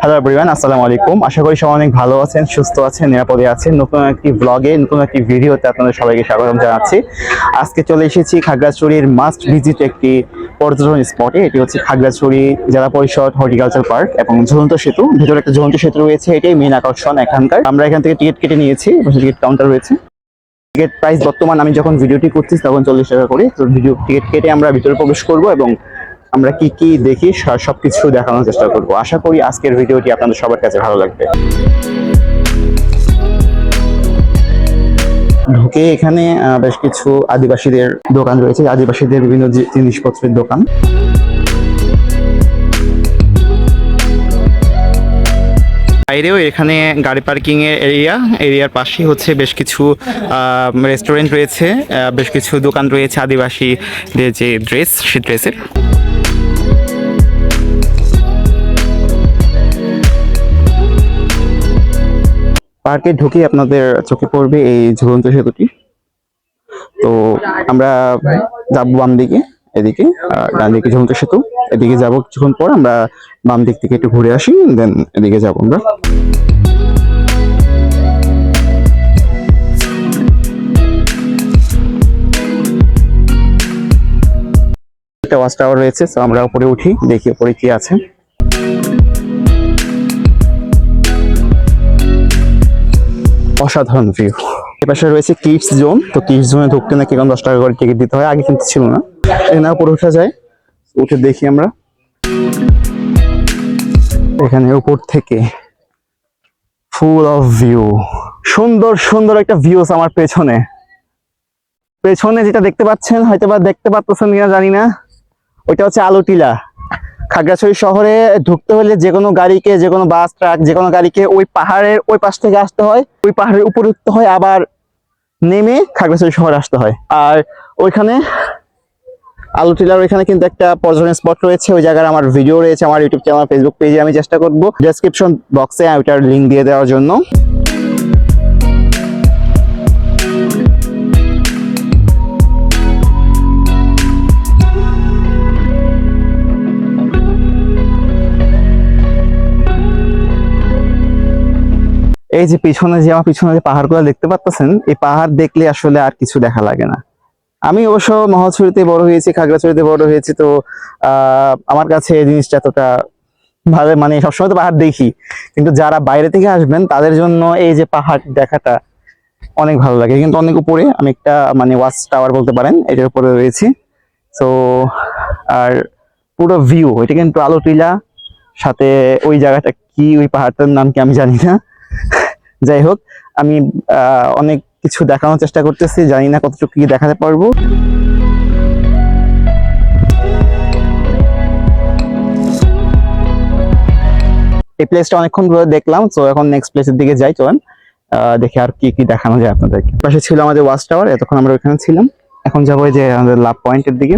Hello everyone আসসালামু আলাইকুম। আশা করি সবাই অনেক ভালো আছেন, সুস্থ আছেন, নিরাপদে আছেন। নতুন একটি ব্লগে নতুন একটি ভিডিওতে আপনাদের সবাইকে স্বাগতম জানাচ্ছি। আজকে চলে এসেছি খাগড়াছড়ির মাস্ট ভিজিট একটি পর্যটন স্পটে এটি হচ্ছে খাগড়াছড়ি জেলা পরিষদ হর্টিকালচার পার্ক এবং ঝুলন্ত সেতু। ভিতরে একটা ঝুলন্ত সেতু রয়েছে, এটাই মেন আকর্ষণ এখানকার। আমরা এখান থেকে টিকিট কেটে নিয়েছি টিকিট কাউন্টার রয়েছে। টিকিট প্রাইস বর্তমান আমি যখন ভিডিওটি করছি তখন চল্লিশ টাকা করে। তো ভিডিও টিকিট কেটে আমরা ভিতরে প্রবেশ করব এবং আমরা কি কি দেখি, স- সবকিছু দেখানোর চেষ্টা করব। আশা করি আজকের ভিডিওটি আপনাদের সবার কাছে ভালো লাগবে। ঢুকে এখানে বেশ কিছু আদিবাসীদের দোকান রয়েছে। আদিবাসীদের বিভিন্ন জিনিসপত্রের দোকান। বাইরেও এখানে গাড়ি পার্কিং এর এরিয়া। এরিয়ার পাশেই হচ্ছে বেশ কিছু রেস্টুরেন্ট রয়েছে। বেশ কিছু দোকান রয়েছে আদিবাসীদের যে ড্রেস সে ড্রেসের। পার্কে ঢুকে আপনাদের চোখে পড়বে এই ঝুলন্ত সেতুটি। তো আমরা যাব বাম দিকে, এদিকে ডান দিকে ঝুলন্ত সেতু। এদিকে যাব কিছুক্ষণ পর, আমরা বাম দিক থেকে একটু ঘুরে আসি দেন এদিকে যাব আমরা। একটা ওয়াচ টাওয়ার রয়েছে তো আমরা উপরে উঠি, দেখি উপরে কি আছে। অসাধারণ ভিউ এপাশে রয়েছে কিডস জোন তো কিডস জোনে ঢুকতে নাকি এখন দশ টাকা করে টিকিট দিতে হয়, আগে কিন্তু ছিল না। এখানে উপরে উঠা যায়, উঠে দেখি আমরা। এখানে উপর থেকে ফুল অফ ভিউ সুন্দর সুন্দর একটা ভিউস আমার পেছনে। পেছনে যেটা দেখতে পাচ্ছেন হয়তো বা দেখতে পাচ্ছেন কিনা জানি না, ওইটা হচ্ছে আলোটিলা খাগড়াছড়ি শহরে ঢুকতে হলে যে কোনো গাড়িকে, যে কোনো বাস, ট্রাক, যে কোনো গাড়িকে ওই পাহাড়ের ওই পাশ থেকে আসতে হয়। ওই পাহাড়ের উপরে উঠতে হয় আবার নেমে খাগড়াছড়ি শহরে আসতে হয়। আর ওইখানে আলুটিলার ওইখানে কিন্তু একটা পর্যটন স্পট রয়েছে। ওই জায়গার আমার ভিডিও রয়েছে আমার ইউটিউব চ্যানেল ফেসবুক পেজে আমি চেষ্টা করব। ডেসক্রিপশন বক্সে ওইটার লিঙ্ক দিয়ে দেওয়ার জন্য। এই যে পিছনে যে, আমার পিছনে যে পাহাড়গুলো দেখতে পাচ্ছেন এই পাহাড় দেখলে আসলে আর কিছু দেখা লাগে না। আমি অবশ্য মহাছড়িতে বড় হয়েছি, খাগড়াছড়িতে বড় হয়েছি, তো আমার কাছে এই জিনিসটা এতটা ভালো মানে সবসময় তো পাহাড় দেখি। কিন্তু যারা বাইরে থেকে আসবেন, তাদের জন্য এই যে পাহাড় দেখাটা অনেক ভালো লাগে। কিন্তু অনেক উপরে আমি একটা মানে ওয়াচ টাওয়ার বলতে পারেন, এটার উপরে রয়েছি। তো, আর পুরো ভিউ, এটা কিন্তু আলো টিলা সাথে ওই জায়গাটা কি, ওই পাহাড়টার নাম কি আমি জানি না। যাই হোক, আমি অনেক কিছু দেখানোর চেষ্টা করতেছি, জানি না কতটুকু কি দেখাতে পারব। এই প্লেসটা অনেকক্ষণ ধরে দেখলাম, তো এখন নেক্সট প্লেসের দিকে যাই, চলেন দেখি আর কি কি দেখানো যায় আপনাদেরকে। পাশে ছিল আমাদের ওয়াচ টাওয়ার এতক্ষণ আমরা ওখানে ছিলাম। এখন যাব যে আমাদের লাভ পয়েন্টের দিকে।